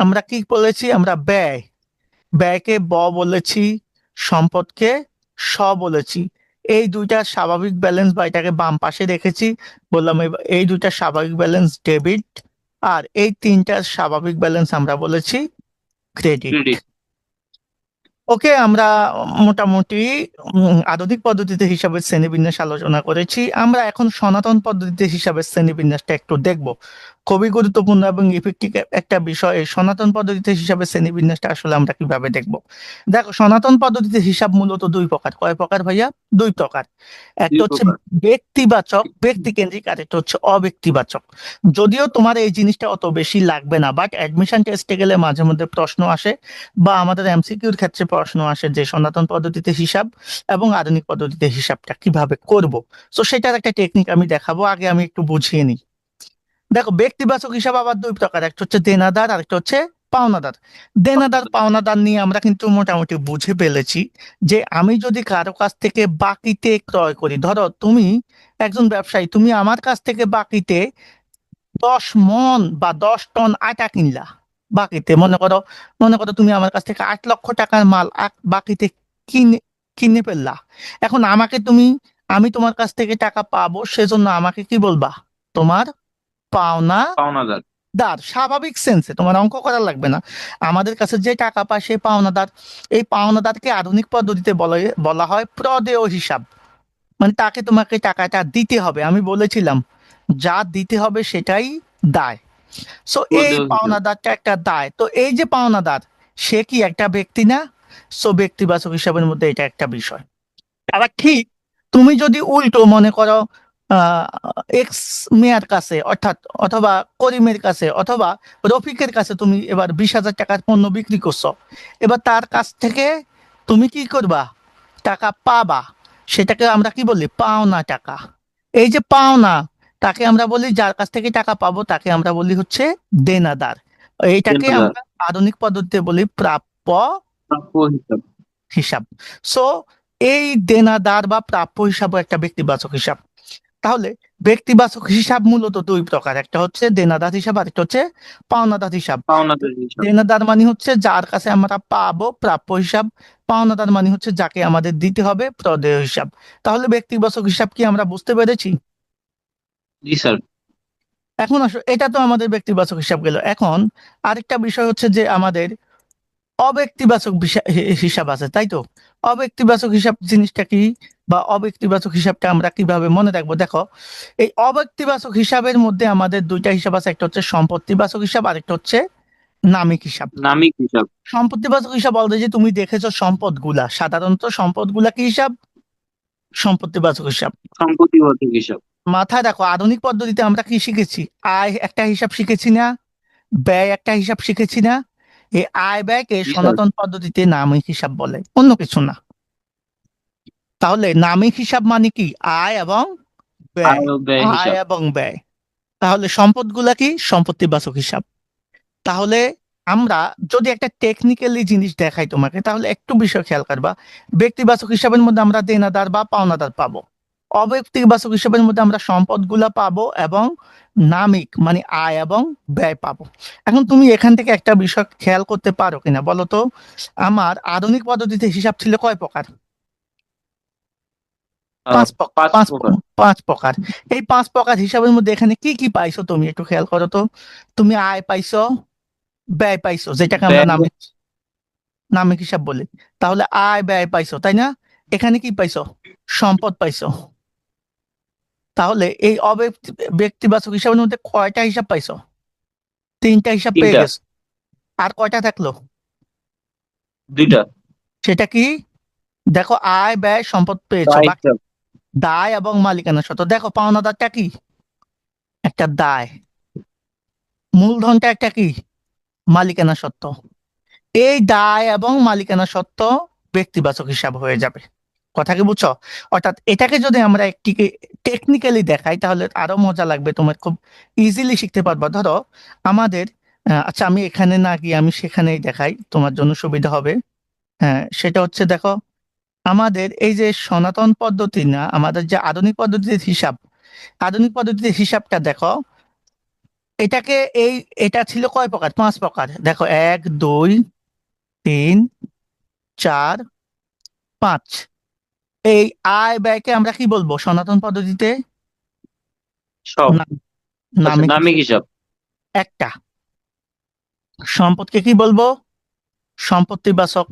আমরা কি বলেছি? আমরা ব্যয়। ব্যয়কে ব বলেছি সম্পদকে স বলেছি। এই দুইটা স্বাভাবিক ব্যালেন্স বা এটাকে বাম পাশে রেখেছি বললাম এই দুইটা স্বাভাবিক ব্যালেন্স ডেবিট আর এই তিনটা স্বাভাবিক ব্যালেন্স আমরা বলেছি ক্রেডিট ওকে আমরা মোটামুটি আধুনিক পদ্ধতিতে হিসাবে শ্রেণীবিন্যাস আলোচনা করেছি। আমরা এখন সনাতন পদ্ধতিতে হিসাবে শ্রেণীবিন্যাসটা একটু দেখব। খুবই গুরুত্বপূর্ণ এবং ইফেক্টিভ একটা বিষয় সনাতন পদ্ধতিতে হিসাবে শ্রেণীবিন্যাসটা আসলে আমরা কীভাবে দেখব? দেখো সনাতন পদ্ধতিতে হিসাব মূলত দুই প্রকার। কয় প্রকার ভাইয়া? দুই প্রকার। একটা হচ্ছে। ব্যক্তিবাচক ব্যক্তিকেন্দ্রিক আর একটা হচ্ছে অব্যক্তিবাচক। যদিও তোমার এই জিনিসটা অত বেশি লাগবে না বাট অ্যাডমিশন টেস্টে গেলে মাঝে মধ্যে প্রশ্ন আসে বা আমাদের এমসিকিউর ক্ষেত্রে প্রশ্ন আসে যে সনাতন পদ্ধতিতে হিসাব এবং আধুনিক পদ্ধতিতে হিসাবটা কীভাবে করব? তো সেটার একটা টেকনিক আমি দেখাবো আগে আমি একটু বুঝিয়ে নিই। দেখো ব্যক্তিবাচক হিসাব আবার দুই প্রকার। একটা হচ্ছে দেনাদার আর একটা হচ্ছে পাওনাদার। দেনাদার পাওনাদার। নিয়ে আমরা কিন্তু মোটামুটি বুঝে ফেলেছি যে আমি যদি কারও কাছ থেকে বাকিতে ক্রয় করি ধরো তুমি একজন ব্যবসায়ী তুমি আমার কাছ থেকে বাকিতে দশ মন বা দশ টন আটা কিনলা বাকিতে। মনে করো মনে করো তুমি আমার কাছ থেকে আট লক্ষ টাকার মাল বাকিতে কিনে কিনে ফেললা। এখন আমাকে তুমি আমি তোমার কাছ থেকে টাকা পাবো সেজন্য আমাকে কি বলবা? তোমার পাওনা পাওনাদার। দার স্বাভাবিক সেন্সে তোমার অঙ্ক করা লাগবে না। আমাদের কাছে যে টাকা পায় সে পাওনাদার। এই পাওনাদারকে আধুনিক পদ্ধতিতে বলা হয় প্রদেয় হিসাব। মানে তাকে তোমাকে টাকাটা দিতে হবে আমি বলেছিলাম। যা দিতে হবে সেটাই দায়। সো এই। পাওনাদারটা একটা দায়। তো এই যে পাওনাদার সে কি একটা ব্যক্তি না? সো ব্যক্তিবাচক হিসাবের মধ্যে এটা একটা বিষয়। আবার ঠিক তুমি যদি উল্টো মনে করো এক্স মেয়ার কাছে অর্থাৎ অথবা করিমের কাছে অথবা রফিকের কাছে তুমি এবার বিশ হাজার টাকার পণ্য বিক্রি করছ। এবার তার কাছ থেকে তুমি কি করবা? টাকা পাবা। সেটাকে আমরা কি বলি? পাওনা টাকা। এই যে পাওনা তাকে আমরা বলি যার কাছ থেকে টাকা পাবো তাকে আমরা বলি হচ্ছে দেনাদার। এইটাকে আমরা আধুনিক পদ্ধতিতে বলি প্রাপ্য হিসাব। সো এই দেনাদার বা প্রাপ্য হিসাবও একটা ব্যক্তিবাচক হিসাব। তাহলে ব্যক্তিবাচক হিসাব মূলত দুই প্রকার। একটা হচ্ছে দেনাদার হিসাব আর একটা হচ্ছে পাওনাদার হিসাব। দেনাদার মানে হচ্ছে যার কাছে আমরা পাবো প্রাপ্য হিসাব। পাওনাদার মানে হচ্ছে যাকে আমাদের দিতে হবে প্রদেয় হিসাব। তাহলে ব্যক্তিবাচক হিসাব কি আমরা বুঝতে পেরেছি? জি স্যার। এখন আসো এটা তো আমাদের ব্যক্তিবাচক হিসাব গেল। এখন আরেকটা বিষয় হচ্ছে যে আমাদের অব্যক্তিবাচক হিসাব আছে তাই তো? অব্যক্তিবাচক হিসাব জিনিসটা কি বা অব্যক্তিবাচক হিসাবটা আমরা কীভাবে মনে রাখব? দেখো এই অব্যক্তিবাচক হিসাবের মধ্যে আমাদের দুইটা হিসাব আছে একটা হচ্ছে সম্পত্তিবাচক হিসাব আরেকটা হচ্ছে নামিক হিসাব। নামিক হিসাব। সম্পত্তিবাচক হিসাব বলতে যে তুমি দেখেছ সম্পদগুলা সাধারণত সম্পদগুলা কি হিসাব? সম্পত্তিবাচক হিসাব। সম্পত্তিবাচক হিসাব। মাথায় রাখো আধুনিক পদ্ধতিতে আমরা কি শিখেছি? আয় একটা হিসাব শিখেছি না? ব্যয় একটা হিসাব শিখেছি না? এই আয় ব্যয়কে সনাতন পদ্ধতিতে নামিক হিসাব বলে অন্য কিছু না। তাহলে নামিক হিসাব মানে কি? আয় এবং ব্যয়। আয় এবং ব্যয়। তাহলে সম্পদগুলা কি? সম্পত্তি সম্পত্তিবাচক হিসাব। তাহলে আমরা যদি একটা টেকনিক্যালি জিনিস দেখাই তোমাকে তাহলে একটু বিষয় খেয়াল করবা। ব্যক্তিবাচক হিসাবের মধ্যে আমরা দেনাদার বা পাওনাদার পাবো। অব্যক্তিবাচক হিসাবের মধ্যে আমরা সম্পদগুলা পাবো এবং নামিক মানে আয় এবং ব্যয় পাবো। এখন তুমি এখান থেকে একটা বিষয় খেয়াল করতে পারো কিনা বলো তো? আমার আধুনিক পদ্ধতিতে হিসাব ছিল কয় প্রকার? পাঁচ প্রকার। এই পাঁচ প্রকার হিসাবের মধ্যে এখানে কি কি পাইছো তুমি একটু খেয়াল করো তো? তুমি আয় পাইছো ব্যয় পাইছো যেটাকে আমরা নামিক নামিক হিসাব বলি। তাহলে আয় ব্যয় পাইছো তাই না? এখানে কি পাইছো? সম্পদ পাইছো। তাহলে এই অব্যক্তি ব্যক্তিবাচক হিসাবের মধ্যে কয়টা হিসাব পাইছো? তিনটা হিসাব পেয়ে। গেছো। আর কয়টা থাকল? দুইটা। সেটা কি? দেখো আয় ব্যয় সম্পদ পেয়েছ। দায় এবং মালিকানা সত্ত্ব দেখো পাওনাদারটা কি? একটা দায়। মূলধনটা একটা কি? মালিকানা সত্ত্ব এই দায় এবং মালিকানা সত্ত্ব ব্যক্তিবাচক হিসাব হয়ে যাবে। কথা কি বুঝছ? অর্থাৎ এটাকে যদি আমরা একটিকে টেকনিক্যালি দেখাই, তাহলে আরও মজা লাগবে, তোমার খুব ইজিলি শিখতে পারবা। ধরো, আমাদের আচ্ছা আমি এখানে না গিয়ে আমি সেখানেই দেখাই, তোমার জন্য সুবিধা হবে। হ্যাঁ সেটা হচ্ছে দেখো, আমাদের এই যে সনাতন পদ্ধতি না, আমাদের যে আধুনিক পদ্ধতির হিসাব, আধুনিক পদ্ধতির হিসাবটা দেখো, এটাকে এই, এটা ছিল কয় প্রকার? পাঁচ প্রকার। দেখো, এক, দুই, তিন, চার, পাঁচ। এই আয় ব্যয়কে আমরা কি বলব? সনাতন পদ্ধতিতে? আচ্ছা, নামে নামিক হিসাব একটা। সম্পদকে কি বলব? সম্পত্তি বাচক।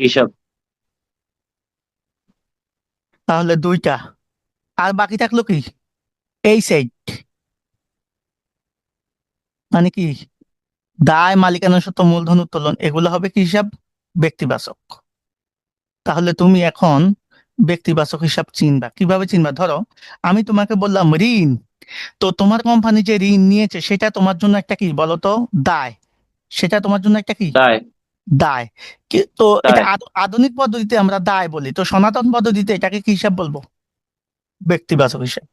হিসাব তাহলে দুইটা। আর বাকি থাকল কি? এই সাইড মানে কি? দায় মালিকানা সত্ত্ব মূলধন উত্তোলন এগুলো হবে কি হিসাব ব্যক্তিবাচক তাহলে তুমি এখন ব্যক্তিবাচক হিসাব চিনবা। কীভাবে চিনবা? ধরো আমি তোমাকে বললাম ঋণ। তো তোমার কোম্পানি যে ঋণ নিয়েছে সেটা তোমার জন্য একটা কি বলতো? দায়। সেটা তোমার জন্য একটা কি? দায়। দায়। তো এটা আধুনিক পদ্ধতিতে আমরা দায় বলি। তো সনাতন পদ্ধতিতে এটাকে কি হিসাব বলব? ব্যক্তিবাচক হিসাব।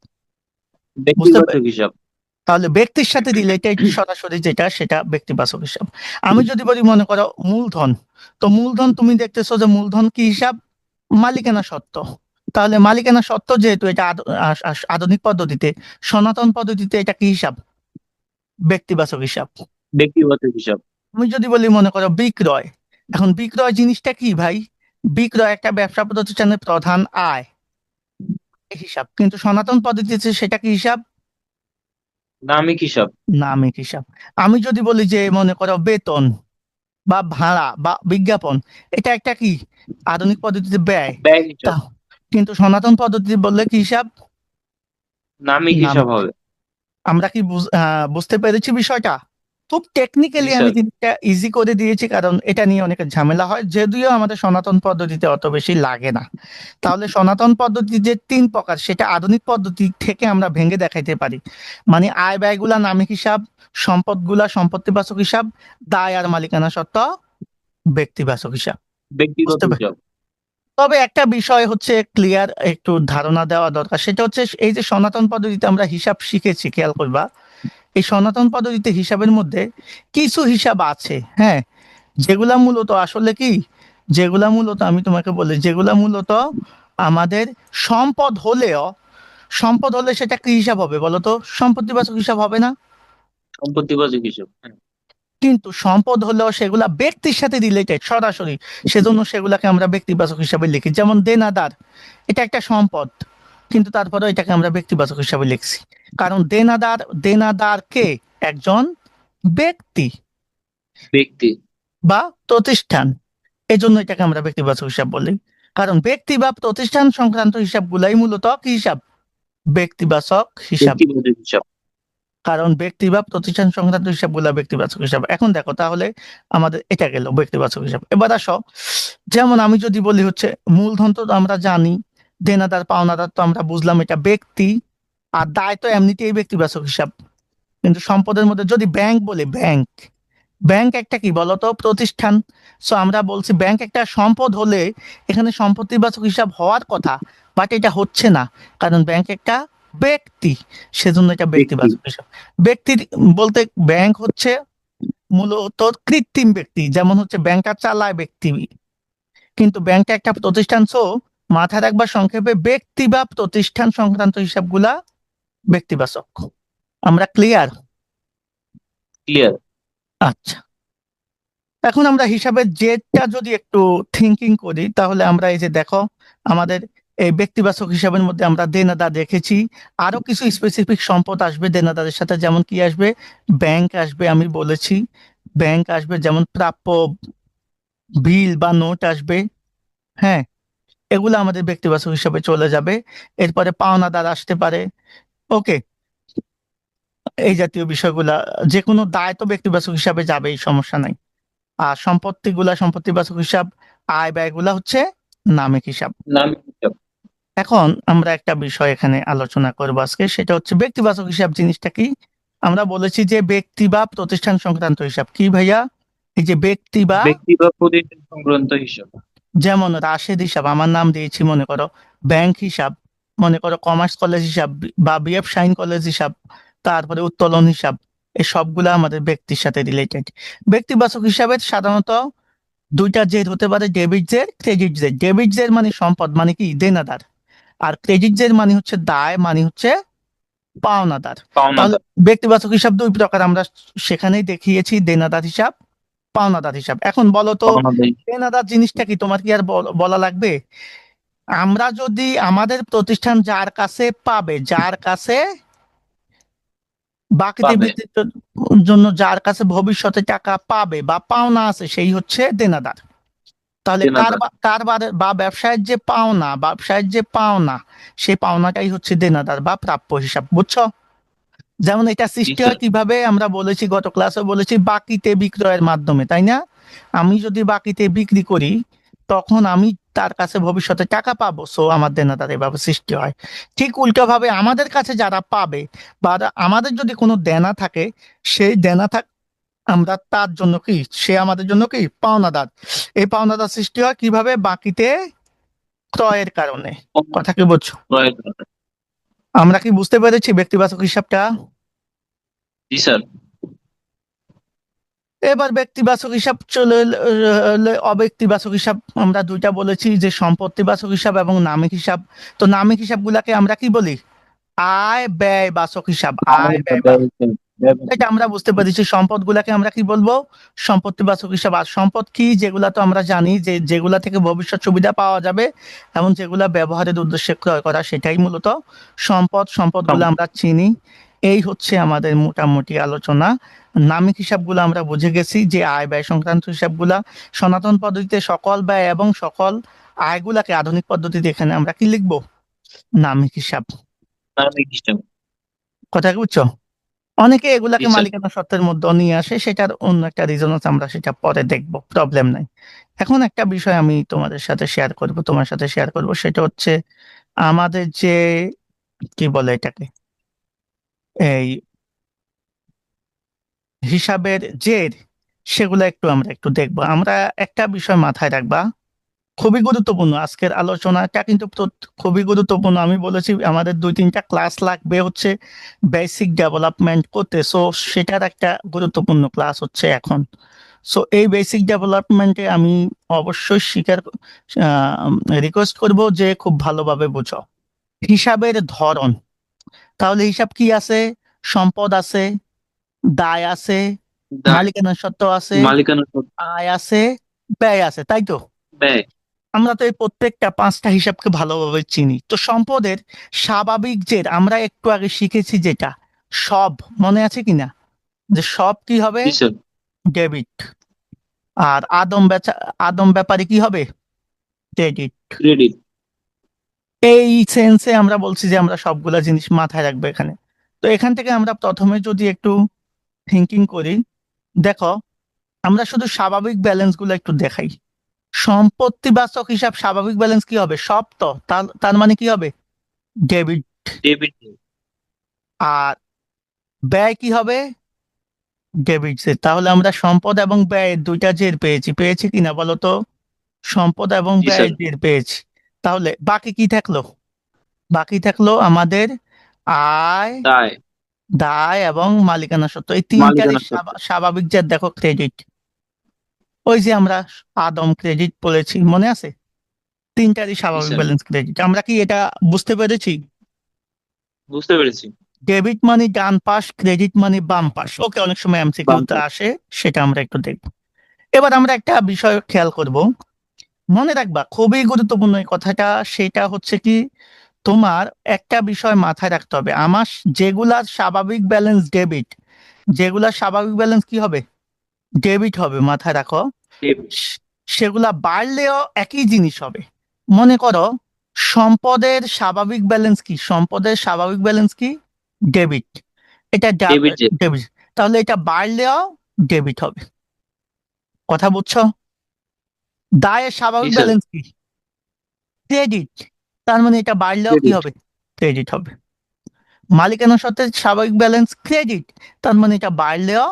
ব্যক্তিগত হিসাব। তাহলে ব্যক্তির সাথে রিলেটেড সরাসরি যেটা সেটা ব্যক্তিবাচক হিসাব আমি যদি বলি মনে করো মূলধন তো মূলধন তুমি দেখতেছো যে মূলধন কি হিসাব? মালিকানা সত্ত্ব। তাহলে মালিকানা সত্ত্ব যেহেতু এটা আধুনিক পদ্ধতিতে সনাতন পদ্ধতিতে এটা কি হিসাব? ব্যক্তিবাচক হিসাব। ব্যক্তিবাচক হিসাব। আমি যদি বলি মনে করো বিক্রয় এখন বিক্রয় জিনিসটা কি ভাই? বিক্রয় একটা ব্যবসা প্রতিষ্ঠানের প্রধান আয়। হিসাব। কিন্তু সনাতন পদ্ধতিতে সেটা কি হিসাব? নামিক হিসাব নামিক হিসাব আমি যদি বলি যে মনে করো বেতন বা ভাড়া বা বিজ্ঞাপন এটা একটা কি? আধুনিক পদ্ধতিতে ব্যয়। ব্যয় হিসাব কিন্তু সনাতন পদ্ধতি বললে কি হিসাব নামিক। হিসাব হবে? আমরা কি বুঝ- বুঝতে পেরেছি বিষয়টা? খুব টেকনিক্যালি আমি জিনিসটা ইজি করে দিয়েছি কারণ এটা নিয়ে অনেক ঝামেলা হয়। যদিও আমাদের সনাতন পদ্ধতিতে অত বেশি লাগে না। তাহলে সনাতন পদ্ধতি যে তিন প্রকার সেটা আধুনিক পদ্ধতি থেকে আমরা ভেঙে দেখাইতে পারি। মানে আয় ব্যয়গুলা নামিক হিসাব সম্পদগুলা সম্পত্তিবাচক হিসাব দায় আর মালিকানা সত্ত্ব ব্যক্তিবাচক হিসাব। ব্যক্তিগত হিসাব। তবে একটা বিষয় হচ্ছে ক্লিয়ার একটু ধারণা দেওয়া দরকার। সেটা হচ্ছে এই যে সনাতন পদ্ধতিতে আমরা হিসাব শিখেছি খেয়াল করবা। এই সনাতন পদ্ধতিতে হিসাবের মধ্যে কিছু হিসাব আছে হ্যাঁ? যেগুলা মূলত আসলে কি? যেগুলা মূলত আমি তোমাকে বলি যেগুলা মূলত আমাদের সম্পদ হলেও সম্পদ হলে সেটা কি হিসাব হবে বলতো? সম্পত্তিবাচক হিসাব হবে না? সম্পত্তিবাচক হিসাব হ্যাঁ। কিন্তু সম্পদ হলেও সেগুলা ব্যক্তির সাথে রিলেটেড সরাসরি। সেজন্য সেগুলাকে আমরা ব্যক্তিবাচক হিসাবে লিখি। যেমন দেনাদার এটা একটা সম্পদ। কিন্তু তারপরে এটাকে আমরা ব্যক্তিবাচক হিসাবে লিখছি। কারণ দেনাদার দেনাদার কে একজন ব্যক্তি ব্যক্তি। বা প্রতিষ্ঠান। এজন্য এটাকে আমরা ব্যক্তিবাচক হিসাব বলি। কারণ ব্যক্তি বা প্রতিষ্ঠান সংক্রান্ত হিসাবগুলাই মূলত কি হিসাব। ব্যক্তিবাচক হিসাব। কারণ ব্যক্তি বা প্রতিষ্ঠান সংক্রান্ত হিসাবগুলো ব্যক্তিবাচক হিসাব। এখন দেখো তাহলে আমাদের এটা গেল ব্যক্তিবাচক হিসাব। এবার আসো যেমন আমি যদি বলি হচ্ছে মূলধন তো আমরা জানি দেনাদার পাওনাদার তো আমরা বুঝলাম এটা ব্যক্তি। আর দায় তো এমনিতেই ব্যক্তিবাচক হিসাব। কিন্তু সম্পদের মধ্যে যদি ব্যাংক বলে ব্যাংক ব্যাংক একটা কি বলতো? প্রতিষ্ঠান। সো আমরা বলছি ব্যাংক একটা সম্পদ হলে এখানে সম্পত্তিবাচক হিসাব হওয়ার কথা বাট এটা হচ্ছে না। কারণ ব্যাংক একটা ব্যক্তি সেজন্য এটা ব্যক্তিবাচক হিসাব। ব্যক্তির বলতে ব্যাংক হচ্ছে মূলত কৃত্রিম ব্যক্তি যেমন হচ্ছে ব্যাংকটা চালায় ব্যক্তি। কিন্তু ব্যাংকটা একটা প্রতিষ্ঠান সো মাথায় রাখবার সংক্ষেপে ব্যক্তি বা প্রতিষ্ঠান সংক্রান্ত হিসাবগুলা ব্যক্তিবাচক। আমরা ক্লিয়ার ক্লিয়ার আচ্ছা। এখন আমরা হিসাবের জেটটা যদি একটু থিঙ্কিং করি তাহলে আমরা এই যে দেখো আমাদের এই ব্যক্তিবাচক হিসাবের মধ্যে আমরা দেনাদার দেখেছি। আরও কিছু স্পেসিফিক সম্পদ আসবে দেনাদারের সাথে যেমন কি আসবে? ব্যাংক আসবে আমি বলেছি। ব্যাংক আসবে যেমন প্রাপ্য বিল বা নোট আসবে। হ্যাঁ এগুলো আমাদের ব্যক্তিবাচক হিসাবে চলে যাবে। এরপরে পাওনা পাওনাদার আসতে পারে। ওকে। এই জাতীয় বিষয়গুলা যে কোনো দায় তো ব্যক্তিবাচক হিসাবে যাবে এই সমস্যা নাই। আর সম্পত্তিগুলা সম্পত্তিবাচক হিসাব আয় ব্যয়গুলা হচ্ছে নামিক হিসাব। নামিক হিসাব। এখন আমরা একটা বিষয় এখানে আলোচনা করব আজকে সেটা হচ্ছে ব্যক্তিবাচক হিসাব জিনিসটা কি? আমরা বলেছি যে ব্যক্তি বা প্রতিষ্ঠান সংক্রান্ত হিসাব। কি ভাইয়া? এই যে ব্যক্তি বা ব্যক্তি বা প্রতিষ্ঠান সংক্রান্ত হিসাব। যেমন রাশেদ হিসাব আমার নাম দিয়েছি মনে করো ব্যাংক হিসাব মনে করো কমার্স কলেজ হিসাব বা বিএফ শাইন কলেজ হিসাব তারপরে উত্তোলন হিসাব এই সবগুলা আমাদের ব্যক্তির সাথে রিলেটেড ব্যক্তিবাচক হিসাবে সাধারণত দুইটা জেড হতে পারে debit Z credit Z debit Z মানে সম্পদ মানে কি? দেনাদার। আর ক্রেডিট জেড মানে হচ্ছে দায় মানে হচ্ছে পাওনাদার। পাওনা ব্যক্তিবাচক হিসাব দুই প্রকার আমরা সেখানেই দেখিয়েছি দেনাদার হিসাব পাওনাদার হিসাব। এখন বলো তো দেনাদার জিনিসটা কি তোমার কি আর বলা লাগবে? আমরা যদি আমাদের প্রতিষ্ঠান যার কাছে পাবে যার কাছে বাকিতে বৃত্তির জন্য যার কাছে ভবিষ্যতে টাকা পাবে বা পাওনা আছে সেই হচ্ছে দেনাদার। তাহলে দেনাদার। কার বা- বা ব্যবসায়ের যে পাওনা ব্যবসায়ের যে পাওনা সেই পাওনাটাই হচ্ছে দেনাদার বা প্রাপ্য হিসাব বুঝছ? যেমন এটা সৃষ্টি হয় কীভাবে আমরা বলেছি গত ক্লাসে বলেছি বাকিতে বিক্রয়ের মাধ্যমে তাই না? আমি যদি বাকিতে বিক্রি করি তখন আমি তার কাছে ভবিষ্যতে টাকা পাবো। সো আমার দেনাদার এভাবে সৃষ্টি হয়। ঠিক উল্টো ভাবে আমাদের কাছে যারা পাবে বা আমাদের যদি কোনো দেনা থাকে সেই দেনা থাক আমরা তার জন্য কি? সে আমাদের জন্য কি? পাওনাদার। এই পাওনাদার সৃষ্টি হয় কীভাবে? বাকিতে ক্রয়ের কারণে। কথা কি কারণে। আমরা কি বুঝতে পেরেছি ব্যক্তিবাচক হিসাবটা? জি স্যার। এবার ব্যক্তিবাচক হিসাব চলে অব্যক্তিবাচক হিসাব আমরা দুইটা বলেছি যে সম্পত্তিবাচক হিসাব এবং নামিক হিসাব। তো নামিক হিসাবগুলাকে আমরা কি বলি? আয় ব্যয় বাচক হিসাব। আয় ব্যয় এটা আমরা বুঝতে পেরেছি। সম্পদ গুলাকে আমরা কি বলব? সম্পত্তিবাচক হিসাব। আর সম্পদ কি? যেগুলা তো আমরা জানি যে যেগুলা থেকে ভবিষ্যৎ সুবিধা পাওয়া যাবে এবং যেগুলা ব্যবহারের উদ্দেশ্যে ক্রয় করা সেটাই মূলত সম্পদ। সম্পদগুলো আমরা চিনি। এই হচ্ছে আমাদের মোটামুটি আলোচনা। নামিক হিসাবগুলো আমরা বুঝে গেছি যে আয় ব্যয় সংক্রান্ত হিসাবগুলা। সনাতন পদ্ধতিতে সকল ব্যয় এবং সকল আয়গুলাকে আধুনিক পদ্ধতিতে এখানে আমরা কি লিখব? নামিক হিসাব। নামিক হিসাব। কথা কি বুঝছ? অনেকে এগুলাকে মালিকানা সত্ত্বের মধ্যে নিয়ে আসে সেটার অন্য একটা রিজন আছে আমরা সেটা পরে দেখব প্রবলেম নাই। এখন একটা বিষয় আমি তোমাদের সাথে শেয়ার করব তোমার সাথে শেয়ার করব সেটা হচ্ছে আমাদের যে কি বলে এটাকে? এই হিসাবের জের সেগুলো একটু আমরা একটু দেখব। আমরা একটা বিষয় মাথায় রাখবা খুবই গুরুত্বপূর্ণ। আজকের আলোচনাটা কিন্তু খুবই গুরুত্বপূর্ণ। আমি বলেছি আমাদের দুই তিনটা ক্লাস লাগবে হচ্ছে বেসিক ডেভেলপমেন্ট করতে। সো সেটার একটা গুরুত্বপূর্ণ ক্লাস হচ্ছে এখন। সো এই বেসিক ডেভেলপমেন্টে আমি অবশ্যই স্বীকার রিকোয়েস্ট করব যে খুব ভালোভাবে বুঝো। হিসাবের ধরন। তাহলে হিসাব কি আছে? সম্পদ আছে দায় আছে মালিকানা সত্ত্ব আছে আয় আছে ব্যয় আছে তাই তো? ব্যয়। আমরা তো এই প্রত্যেকটা পাঁচটা হিসাবকে ভালোভাবে চিনি। তো সম্পদের স্বাভাবিক যে আমরা একটু আগে শিখেছি যেটা সব মনে আছে কিনা? যে সব কি হবে? ডেবিট। আর আদম বেচা আদম ব্যাপারে কি হবে? ক্রেডিট। ক্রেডিট। এই সেন্সে আমরা বলছি যে আমরা সবগুলা জিনিস মাথায় রাখব এখানে। তো এখান থেকে আমরা প্রথমে যদি একটু থিঙ্কিং করি দেখো আমরা শুধু স্বাভাবিক ব্যালেন্সগুলো একটু দেখাই। সম্পত্তিবাচক হিসাব স্বাভাবিক ব্যালেন্স কি হবে? সব তো। তার মানে কি হবে? ডেবিট ডেবিট আর ব্যয় কি হবে? ডেবিট তাহলে আমরা সম্পদ এবং ব্যয়ের দুইটা জের পেয়েছি। পেয়েছি কিনা বলো তো? সম্পদ এবং ব্যয়ের। জের পেয়েছি। তাহলে বাকি কি থাকল? বাকি থাকল আমাদের আয় দায়। দায় এবং মালিকানা সত্ত্ব। এই তিনটারই স্বাভা- স্বাভাবিক জের দেখো ক্রেডিট ওই যে আমরা আদম ক্রেডিট বলেছি মনে আছে? তিনটারই স্বাভাবিক ব্যালেন্স ক্রেডিট আমরা কি এটা বুঝতে পেরেছি? বুঝতে পেরেছি। ডেবিট মানি ডান পাশ ক্রেডিট মানি বাম পাশ। ওকে অনেক সময় এমসিকিউতে। আসে সেটা আমরা একটু দেখব। এবার আমরা একটা বিষয় খেয়াল করব। মনে রাখবা খুবই গুরুত্বপূর্ণ এই কথাটা সেটা হচ্ছে কি তোমার একটা বিষয় মাথায় রাখতে হবে। আমার যেগুলার স্বাভাবিক ব্যালেন্স ডেবিট যেগুলার স্বাভাবিক ব্যালেন্স কি হবে? ডেবিট হবে মাথায় রাখো। সেগুলা বাড়লেও একই জিনিস হবে। মনে করো সম্পদের স্বাভাবিক ব্যালেন্স কি? সম্পদের স্বাভাবিক ব্যালেন্স কি? ডেবিট এটা ডেবিট তাহলে এটা বাড়লেও ডেবিট হবে। কথা বুঝছ? দায়ের স্বাভাবিক ব্যালেন্স কি? ক্রেডিট তার মানে এটা বাড়লেও কি হবে? ক্রেডিট হবে। মালিকানা সত্ত্বের স্বাভাবিক ব্যালেন্স ক্রেডিট তার মানে এটা বাড়লেও